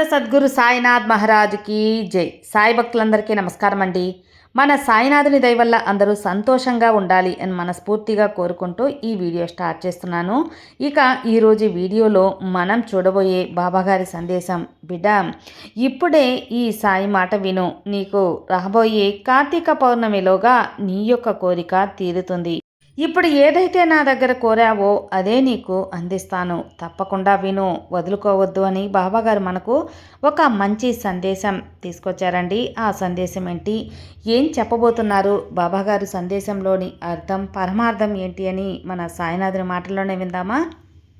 సద్గురు సాయినాథ్ మహారాజుకి జై. సాయి భక్తులందరికీ నమస్కారం అండి. మన సాయినాథుని దయ వల్ల అందరూ సంతోషంగా ఉండాలి అని మనస్ఫూర్తిగా కోరుకుంటూ ఈ వీడియో స్టార్ట్ చేస్తున్నాను. ఇక ఈరోజు వీడియోలో మనం చూడబోయే బాబాగారి సందేశం. బిడ్డ ఇప్పుడే ఈ సాయి మాట విను. నీకు రాబోయే కార్తీక పౌర్ణమిలోగా నీ యొక్క కోరిక తీరుతుంది. ఇప్పుడు ఏదైతే నా దగ్గర కోరావో అదే నీకు అందిస్తాను. తప్పకుండా విను. వదులుకోవద్దు అని బాబాగారు మనకు ఒక మంచి సందేశం తీసుకొచ్చారండి. ఆ సందేశం ఏంటి? ఏం చెప్పబోతున్నారు? బాబాగారు సందేశంలోని అర్థం పరమార్థం ఏంటి అని మన సాయినాథుని మాటల్లోనే విందామా?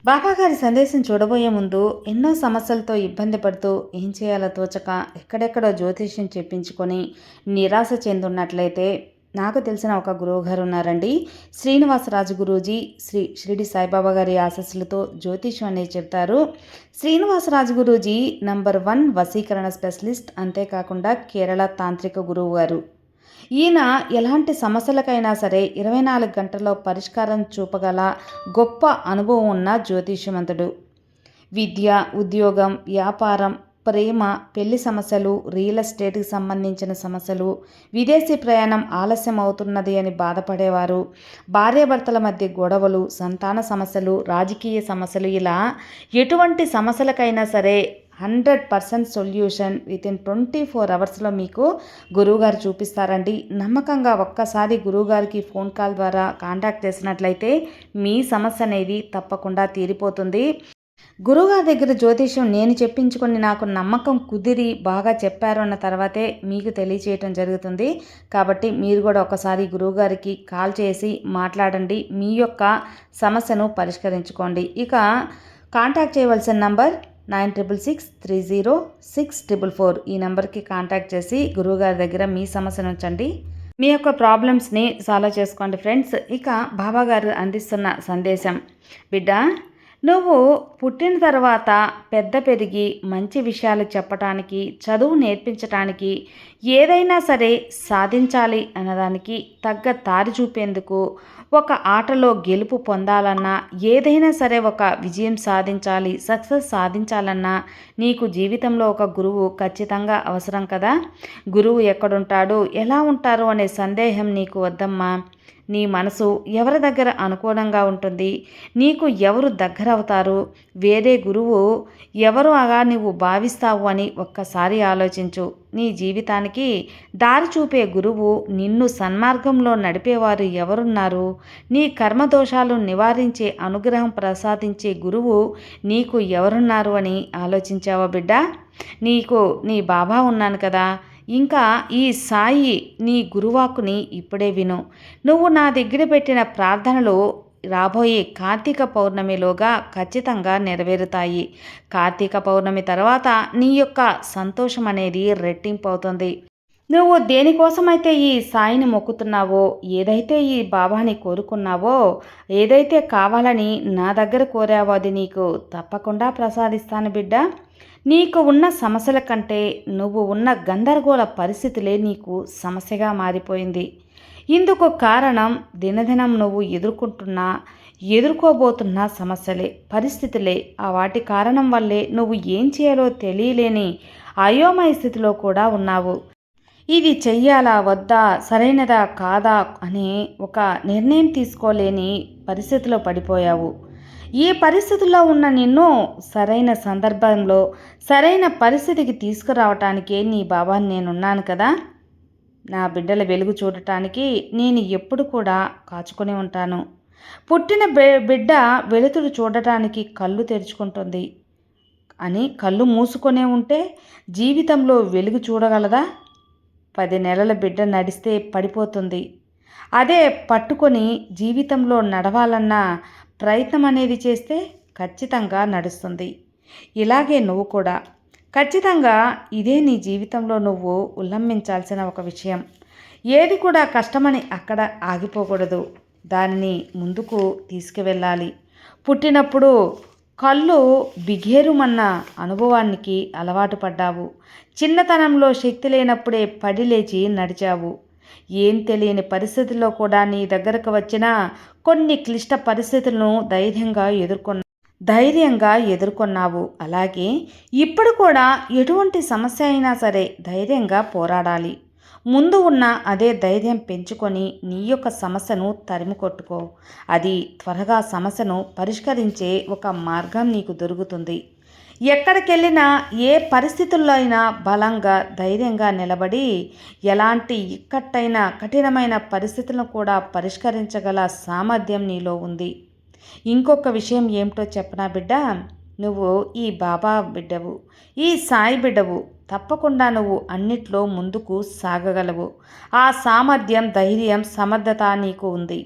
బాబాగారి సందేశం చూడబోయే ముందు ఎన్నో సమస్యలతో ఇబ్బంది పడుతూ ఏం చేయాలో తోచక ఎక్కడెక్కడో జ్యోతిష్యం చెప్పించుకొని నిరాశ చెందున్నట్లయితే నాకు తెలిసిన ఒక గురువు గారు ఉన్నారండి శ్రీనివాసరాజు గురూజీ శ్రీ షిరిడి సాయిబాబా గారి ఆశస్సులతో జ్యోతిషం అనేది చెప్తారు. శ్రీనివాసరాజు గురూజీ నంబర్ వన్ వసీకరణ స్పెషలిస్ట్ అంతేకాకుండా కేరళ తాంత్రిక గురువు గారు ఈయన ఎలాంటి సమస్యలకైనా సరే ఇరవై నాలుగు గంటల్లో పరిష్కారం చూపగల గొప్ప అనుభవం ఉన్న జ్యోతిష్యమంతుడు. విద్య ఉద్యోగం వ్యాపారం ప్రేమ పెళ్ళి సమస్యలు రియల్ ఎస్టేట్కి సంబంధించిన సమస్యలు విదేశీ ప్రయాణం ఆలస్యం అవుతున్నది అని బాధపడేవారు. భార్యాభర్తల మధ్య గొడవలు సంతాన సమస్యలు రాజకీయ సమస్యలు ఇలా ఎటువంటి సమస్యలకైనా సరే hundred percent solution within twenty four అవర్స్లో మీకు గురువుగారు చూపిస్తారండి. నమ్మకంగా ఒక్కసారి గురువుగారికి ఫోన్ కాల్ ద్వారా కాంటాక్ట్ చేసినట్లయితే మీ సమస్య అనేది తప్పకుండా తీరిపోతుంది. గురువుగారి దగ్గర జ్యోతిష్యం నేను చెప్పించుకొని నాకు నమ్మకం కుదిరి బాగా చెప్పారు అన్న తర్వాతే మీకు తెలియచేయటం జరుగుతుంది. కాబట్టి మీరు కూడా ఒకసారి గురువుగారికి కాల్ చేసి మాట్లాడండి. మీ యొక్క సమస్యను పరిష్కరించుకోండి. ఇక కాంటాక్ట్ చేయవలసిన number nine triple six three zero six triple four. ఈ నెంబర్కి కాంటాక్ట్ చేసి గురువుగారి దగ్గర మీ సమస్యను ఉంచండి. మీ యొక్క ప్రాబ్లమ్స్ని సాల్వ్ చేసుకోండి ఫ్రెండ్స్. ఇక బాబాగారు అందిస్తున్న సందేశం. బిడ్డ నువ్వు పుట్టిన తర్వాత పెద్ద పెరిగి మంచి విషయాలు చెప్పటానికి చదువు నేర్పించటానికి ఏదైనా సరే సాధించాలి అన్నదానికి తగ్గ దారి చూపేందుకు ఒక ఆటలో గెలుపు పొందాలన్నా ఏదైనా సరే ఒక విజయం సాధించాలి సక్సెస్ సాధించాలన్నా నీకు జీవితంలో ఒక గురువు ఖచ్చితంగా అవసరం కదా? గురువు ఎక్కడుంటాడు? ఎలా ఉంటారు? అనే సందేహం నీకు వద్దమ్మా. నీ మనసు ఎవరి దగ్గర అనుకూలంగా ఉంటుంది? నీకు ఎవరు దగ్గర అవుతారు వేరే గురువు ఎవరు అగా నువ్వు భావిస్తావు అని ఒక్కసారి ఆలోచించు. నీ జీవితానికి దారి చూపే గురువు నిన్ను సన్మార్గంలో నడిపేవారు ఎవరున్నారు? నీ కర్మదోషాలు నివారించే అనుగ్రహం ప్రసాదించే గురువు నీకు ఎవరున్నారు అని ఆలోచించావా బిడ్డ? నీకు నీ బాబా ఉన్నాను కదా. ఇంకా ఈ సాయి నీ గురువాకుని ఇప్పుడే విను. నువ్వు నా దగ్గర పెట్టిన ప్రార్థనలు రాబోయే కార్తీక పౌర్ణమిలోగా ఖచ్చితంగా నెరవేరుతాయి. కార్తీక పౌర్ణమి తర్వాత నీ యొక్క సంతోషం అనేది రెట్టింపు అవుతుంది నువ్వు దేనికోసమైతే ఈ సాయిని మొక్కుతున్నావో ఏదైతే ఈ బాబాని కోరుకున్నావో ఏదైతే కావాలని నా దగ్గర కోరావో అది నీకు తప్పకుండా ప్రసాదిస్తాను బిడ్డ. నీకు ఉన్న సమస్యల కంటే నువ్వు ఉన్న గందరగోళ పరిస్థితులే నీకు సమస్యగా మారిపోయింది. ఇందుకు కారణం దినదినం నువ్వు ఎదుర్కొంటున్న ఎదుర్కోబోతున్న సమస్యలే పరిస్థితులే. ఆ వాటి కారణం వల్లే నువ్వు ఏం చేయాలో తెలియలేని అయోమయ స్థితిలో కూడా ఉన్నావు. ఇది చెయ్యాలా వద్దా సరైనదా కాదా అని ఒక నిర్ణయం తీసుకోలేని పరిస్థితిలో పడిపోయావు. ఈ పరిస్థితుల్లో ఉన్న నిన్ను సరైన సందర్భంలో సరైన పరిస్థితికి తీసుకురావటానికే నీ బాబాని నేనున్నాను కదా? నా బిడ్డల వెలుగు చూడటానికి నేను ఎప్పుడు కూడా కాచుకొని ఉంటాను. పుట్టిన బిడ్డ వెలుతురు చూడటానికి కళ్ళు తెరుచుకుంటుంది అని కళ్ళు మూసుకొనే ఉంటే జీవితంలో వెలుగు చూడగలదా? పది నెలల బిడ్డ నడిస్తే పడిపోతుంది. అదే పట్టుకొని జీవితంలో నడవాలన్న ప్రయత్నం అనేది చేస్తే ఖచ్చితంగా నడుస్తుంది. ఇలాగే నువ్వు కూడా. ఖచ్చితంగా ఇదే నీ జీవితంలో నువ్వు ఉల్లంఘించాల్సిన ఒక విషయం. ఏది కూడా కష్టమని అక్కడ ఆగిపోకూడదు. దాన్ని ముందుకు తీసుకువెళ్ళాలి. పుట్టినప్పుడు కళ్ళు బిఘేరుమన్న అనుభవానికి అలవాటు పడ్డావు. చిన్నతనంలో శక్తి లేనప్పుడే పడి లేచి నడిచావు. ఏం తెలియని పరిస్థితుల్లో కూడా నీ దగ్గరకు వచ్చిన కొన్ని క్లిష్ట పరిస్థితులను ధైర్యంగా ఎదుర్కొన్నా ధైర్యంగా ఎదుర్కొన్నావు. అలాగే ఇప్పుడు కూడా ఎటువంటి సమస్య అయినా సరే ధైర్యంగా పోరాడాలి. ముందు ఉన్న అదే ధైర్యం పెంచుకొని నీ యొక్క సమస్యను తరిమి కొట్టుకో అది త్వరగా సమస్యను పరిష్కరించే ఒక మార్గం నీకు దొరుకుతుంది. ఎక్కడికెళ్ళినా ఏ పరిస్థితుల్లో అయినా బలంగా ధైర్యంగా నిలబడి ఎలాంటి ఇక్కట్టైన కఠినమైన పరిస్థితులను కూడా పరిష్కరించగల సామర్థ్యం నీలో ఉంది. ఇంకొక విషయం ఏమిటో చెప్పనా బిడ్డ? నువ్వు ఈ బాబా బిడ్డవు ఈ సాయి బిడ్డవు. తప్పకుండా నువ్వు అన్నిట్లో ముందుకు సాగగలవు. ఆ సామర్థ్యం ధైర్యం సమర్థత నీకు ఉంది.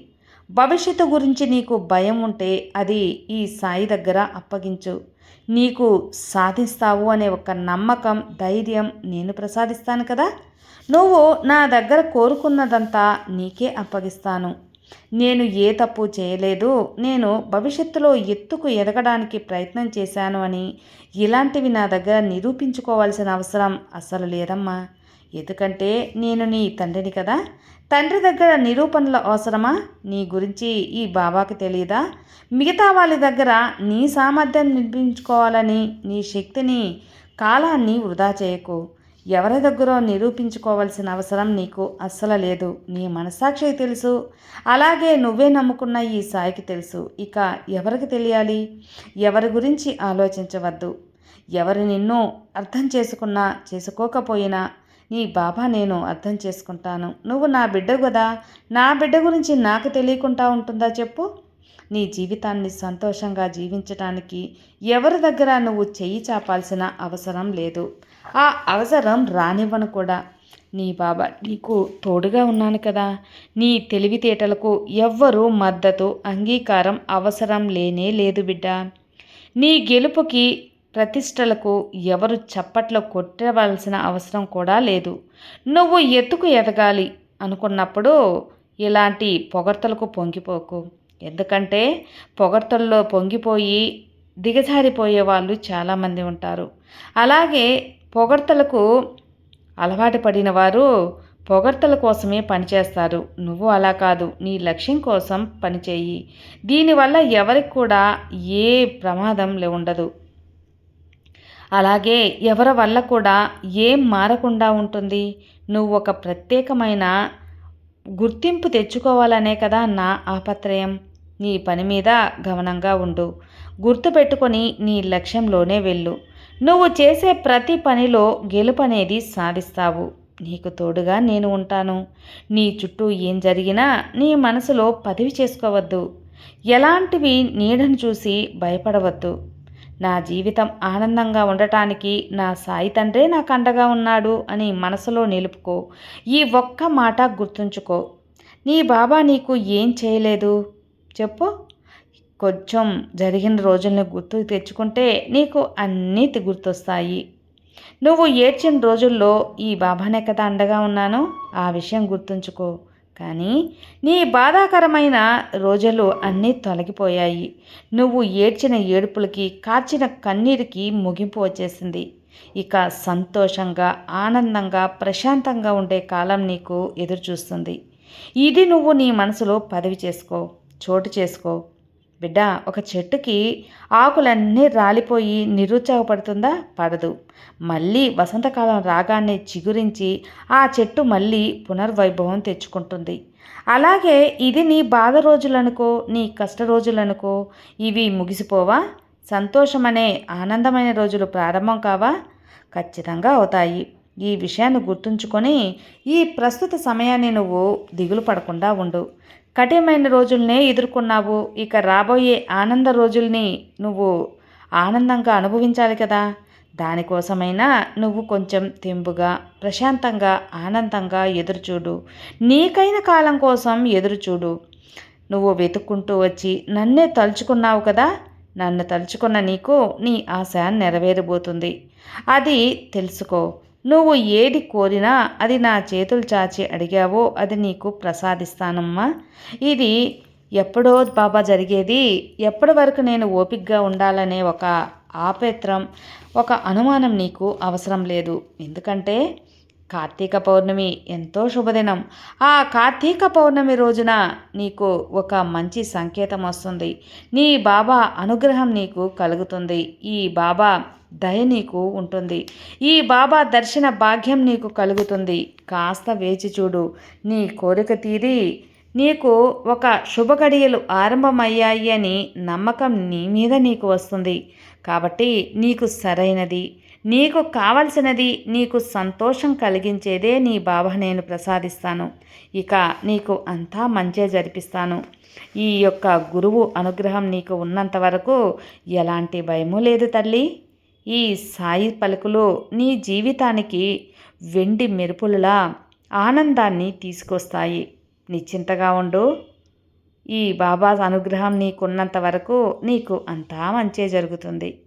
భవిష్యత్తు గురించి నీకు భయం ఉంటే అది ఈ సాయి దగ్గర అప్పగించు. నీకు సాధిస్తావు అనే ఒక నమ్మకం ధైర్యం నేను ప్రసాదిస్తాను కదా? నువ్వు నా దగ్గర కోరుకున్నదంతా నీకే అప్పగిస్తాను. నేను ఏ తప్పు చేయలేదు నేను భవిష్యత్తులో ఎత్తుకు ఎదగడానికి ప్రయత్నం చేశాను అని ఇలాంటివి నా దగ్గర నిరూపించుకోవాల్సిన అవసరం అస్సలు లేదమ్మా. ఎందుకంటే నేను నీ తండ్రిని కదా. తండ్రి దగ్గర నిరూపణల అవసరమా? నీ గురించి ఈ బాబాకి తెలియదా మిగతా వాళ్ళ దగ్గర నీ సామర్థ్యం నిర్మించుకోవాలని నీ శక్తిని కాలాన్ని వృధా చేయకు. ఎవరి దగ్గర నిరూపించుకోవాల్సిన అవసరం నీకు అస్సలు లేదు. నీ మనస్సాక్షి తెలుసు. అలాగే నువ్వే నమ్ముకున్న ఈ సాయికి తెలుసు. ఇక ఎవరికి తెలియాలి? ఎవరి గురించి ఆలోచించవద్దు. ఎవరు నిన్ను అర్థం చేసుకున్నా చేసుకోకపోయినా నీ బాబా నేను అర్థం చేసుకుంటాను. నువ్వు నా బిడ్డ కదా. నా బిడ్డ గురించి నాకు తెలియకుండా ఉంటుందా చెప్పు? నీ జీవితాన్ని సంతోషంగా జీవించటానికి ఎవరి దగ్గర నువ్వు చెయ్యి చాపాల్సిన అవసరం లేదు. ఆ అవసరం రానివ్వను కూడా. నీ బాబా నీకు తోడుగా ఉన్నాను కదా. నీ తెలివితేటలకు ఎవ్వరూ మద్దతు అంగీకారం అవసరం లేనే లేదు బిడ్డ. నీ గెలుపుకి ప్రతిష్టలకు ఎవరు చప్పట్లు కొట్టవలసిన అవసరం కూడా లేదు. నువ్వు ఎత్తుకు ఎదగాలి అనుకున్నప్పుడు ఇలాంటి పొగడ్తలకు పొంగిపోకు. ఎందుకంటే పొగడ్తల్లో పొంగిపోయి దిగజారిపోయే వాళ్ళు చాలామంది ఉంటారు. అలాగే పొగడ్తలకు అలవాటు పడిన వారు పొగడ్తల కోసమే పనిచేస్తారు నువ్వు అలా కాదు. నీ లక్ష్యం కోసం పనిచేయి దీనివల్ల ఎవరికి కూడా ఏ ప్రమాదం ఉండదు. అలాగే ఎవరి వల్ల కూడా ఏం మారకుండా ఉంటుంది. నువ్వు ఒక ప్రత్యేకమైన గుర్తింపు తెచ్చుకోవాలనే కదా నా ఆపత్రయం. నీ పని మీద గమనంగా ఉండు. గుర్తుపెట్టుకొని నీ లక్ష్యంలోనే వెళ్ళు. నువ్వు చేసే ప్రతి పనిలో గెలుపనేది సాధిస్తావు. నీకు తోడుగా నేను ఉంటాను. నీ చుట్టూ ఏం జరిగినా నీ మనసులో పదవి చేసుకోవద్దు. ఎలాంటివి నీడను చూసి భయపడవద్దు. నా జీవితం ఆనందంగా ఉండటానికి నా సాయి తండ్రే నాకు అండగా ఉన్నాడు అని మనసులో నిలుపుకో. ఈ ఒక్క మాట గుర్తుంచుకో. నీ బాబా నీకు ఏం చేయలేదు? చెప్పు. కొంచెం జరిగిన రోజుల్ని గుర్తు తెచ్చుకుంటే నీకు అన్నీ గుర్తొస్తాయి. నువ్వు ఏడ్చిన రోజుల్లో ఈ బాబానే కదా అండగా ఉన్నాను? ఆ విషయం గుర్తుంచుకో. కానీ నీ బాధాకరమైన రోజులు అన్నీ తొలగిపోయాయి. నువ్వు ఏడ్చిన ఏడుపులకి కార్చిన కన్నీరికి ముగింపు వచ్చేసింది. ఇక సంతోషంగా ఆనందంగా ప్రశాంతంగా ఉండే కాలం నీకు ఎదురు చూస్తుంది ఇది నువ్వు నీ మనసులో పదవి చేసుకో చోటు చేసుకో. బిడ్డ ఒక చెట్టుకి ఆకులన్నీ రాలిపోయి నిరుత్సాహపడుతుందా? పడదు. మళ్ళీ వసంతకాలం రాగానే చిగురించి ఆ చెట్టు మళ్ళీ పునర్వైభవం తెచ్చుకుంటుంది. అలాగే ఇది నీ బాధ రోజులనుకో నీ కష్ట రోజులనుకో ఇవి ముగిసిపోవా? సంతోషమనే ఆనందమైన రోజులు ప్రారంభం కావా? ఖచ్చితంగా అవుతాయి. ఈ విషయాన్ని గుర్తుంచుకొని ఈ ప్రస్తుత సమయాన్ని నువ్వు దిగులు పడకుండా ఉండు. కఠినమైన రోజుల్నే ఎదుర్కొన్నావు. ఇక రాబోయే ఆనంద రోజుల్ని నువ్వు ఆనందంగా అనుభవించాలి కదా. దానికోసమైనా నువ్వు కొంచెం తెంపుగా ప్రశాంతంగా ఆనందంగా ఎదురుచూడు. నీకైన కాలం కోసం ఎదురుచూడు. నువ్వు వెతుక్కుంటూ వచ్చి నన్నే తలుచుకున్నావు కదా. నన్ను తలుచుకున్న నీకు నీ ఆశ నెరవేరబోతుంది. అది తెలుసుకో. నువ్వు ఏది కోరినా అది నా చేతులు చాచి అడిగావో అది నీకు ప్రసాదిస్తానమ్మా. ఇది ఎప్పుడో బాబా జరిగేది. ఎప్పటి వరకు నేను ఓపికగా ఉండాలనే ఒక ఆపేత్రం ఒక అనుమానం నీకు అవసరం లేదు. ఎందుకంటే కార్తీక పౌర్ణమి ఎంతో శుభదినం. ఆ కార్తీక పౌర్ణమి రోజున నీకు ఒక మంచి సంకేతం వస్తుంది. నీ బాబా అనుగ్రహం నీకు కలుగుతుంది. ఈ బాబా దయ నీకు ఉంటుంది. ఈ బాబా దర్శన భాగ్యం నీకు కలుగుతుంది. కాస్త వేచి చూడు. నీ కోరిక తీరి నీకు ఒక శుభగడియలు ఆరంభమయ్యాయి అని నమ్మకం నీ మీద నీకు వస్తుంది. కాబట్టి నీకు సరైనది. నీకు కావలసినది నీకు సంతోషం కలిగించేదే నీ బాబా నేను ప్రసాదిస్తాను. ఇక నీకు అంతా మంచే జరిపిస్తాను. ఈ యొక్క గురువు అనుగ్రహం నీకు ఉన్నంత వరకు ఎలాంటి భయము లేదు తల్లి. ఈ సాయి పలుకులు నీ జీవితానికి వెండి మెరుపులలా ఆనందాన్ని తీసుకొస్తాయి. నిశ్చింతగా ఉండు. ఈ బాబా అనుగ్రహం నీకున్నంత వరకు నీకు అంతా మంచే జరుగుతుంది.